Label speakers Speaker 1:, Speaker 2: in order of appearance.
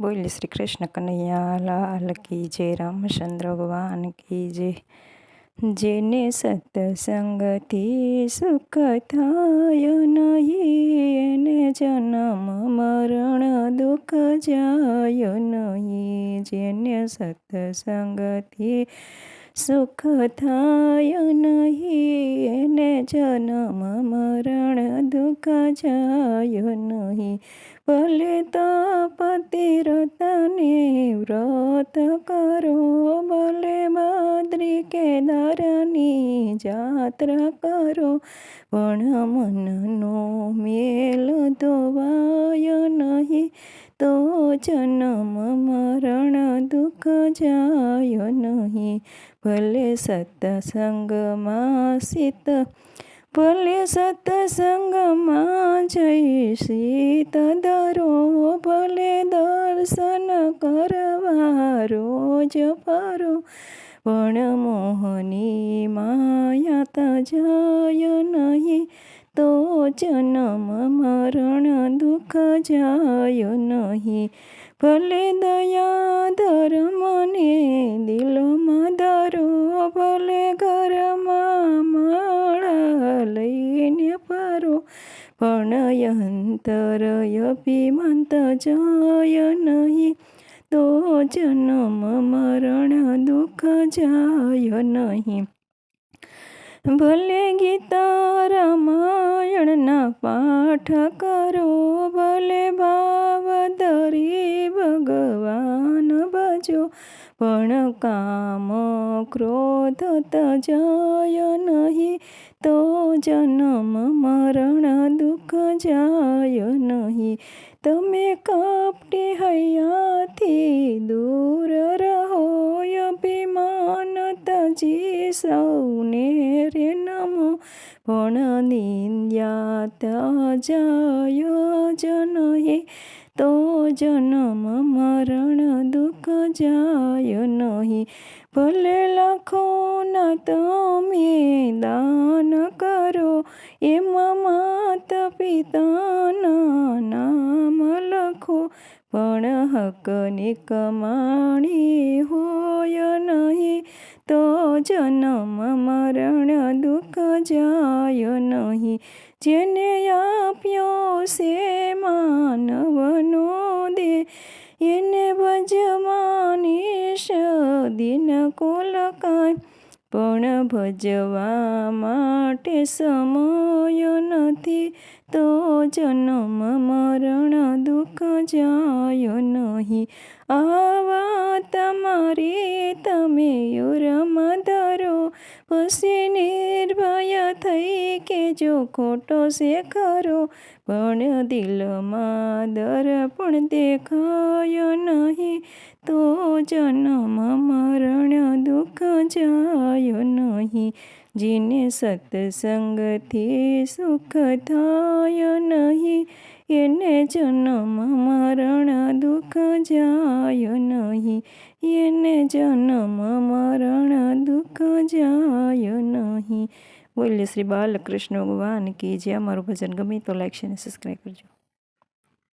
Speaker 1: બોલ શ્રી કૃષ્ણ કનૈયા લાલ કી જય રામચંદ્ર ભગવાન, કી જય જેને સત્સંગથી સુખ થાય નહીં, એને જન્મ, મરણ, દુઃખ જાય નહીં, જેને સત્સંગથી સુખ થાય નહીં, એને જન્મ મરણ દુઃખ જાય નહીં. ભલે તપતિરતાને વ્રત કરો, ભલે બદ્રી કેદારની જાત્રા કરો, પણ મનનો મેલ ધોવાય નહીં. તો જન્મ દુઃખ જાય નહીં ભલે સત્સંગમાં સીત ભલે સત્સંગમાં જઈ સીત દરો ભલે દર્શન કરવા રોજ ફરો પણ મોહની માયા જાય નહીં તો જન્મ મરણ દુઃખ જાય નહીં ભલે દયા જય જાય નહીં. તો જન્મ મરણ દુઃખ જાય નહીં. ભલે ગીતા રામાયણના પાઠ કરો, ભલે ભાવ દરી ભગવાન ભજો, પણ કામ ક્રોધ તજય નહીં તો જન્મ મરણ દુઃખ જાય નહીં તમે કપટી હૈયાથી દૂર રહો અભિમાન તજી સૌને રે નમો પણ નિંદ્યા જાય જ નહીં જન્મ મરણ દુઃખ જાય નહીં. ભલે લાખોના તમે દાન કરો, એમાં માત પિતાના નામ લખો. પણ હકની કમાણી હોય નહીં, તો જન્મ મરણ દુઃખ જાય નહીં. જેને આપ્યો છે માનવનો દિન કોલ કાંઈ પણ ભજવા માટે સમય નથી. તો જન્મ મરણ દુઃખ જાય નહીં. આવા તમારી તમે યુરમ ધરો. પછી કે જો ખોટો છે ખરો, પણ દિલમાં દર્પણ દેખાય નહીં. તો જન્મ મરણ દુઃખ જાય નહીં. જેને સત્સંગથી સુખ થાય નહીં. એને જન્મ મરણ દુઃખ જાય નહીં. એને જન્મ મરણ દુઃખ જાય નહીં. બોલ્ય શ્રી બાલકૃષ્ણ ભગવાન કે જે અમારું ભજન ગમે તો લાઈક છે અને સબસ્ક્રાઈબ કરજો.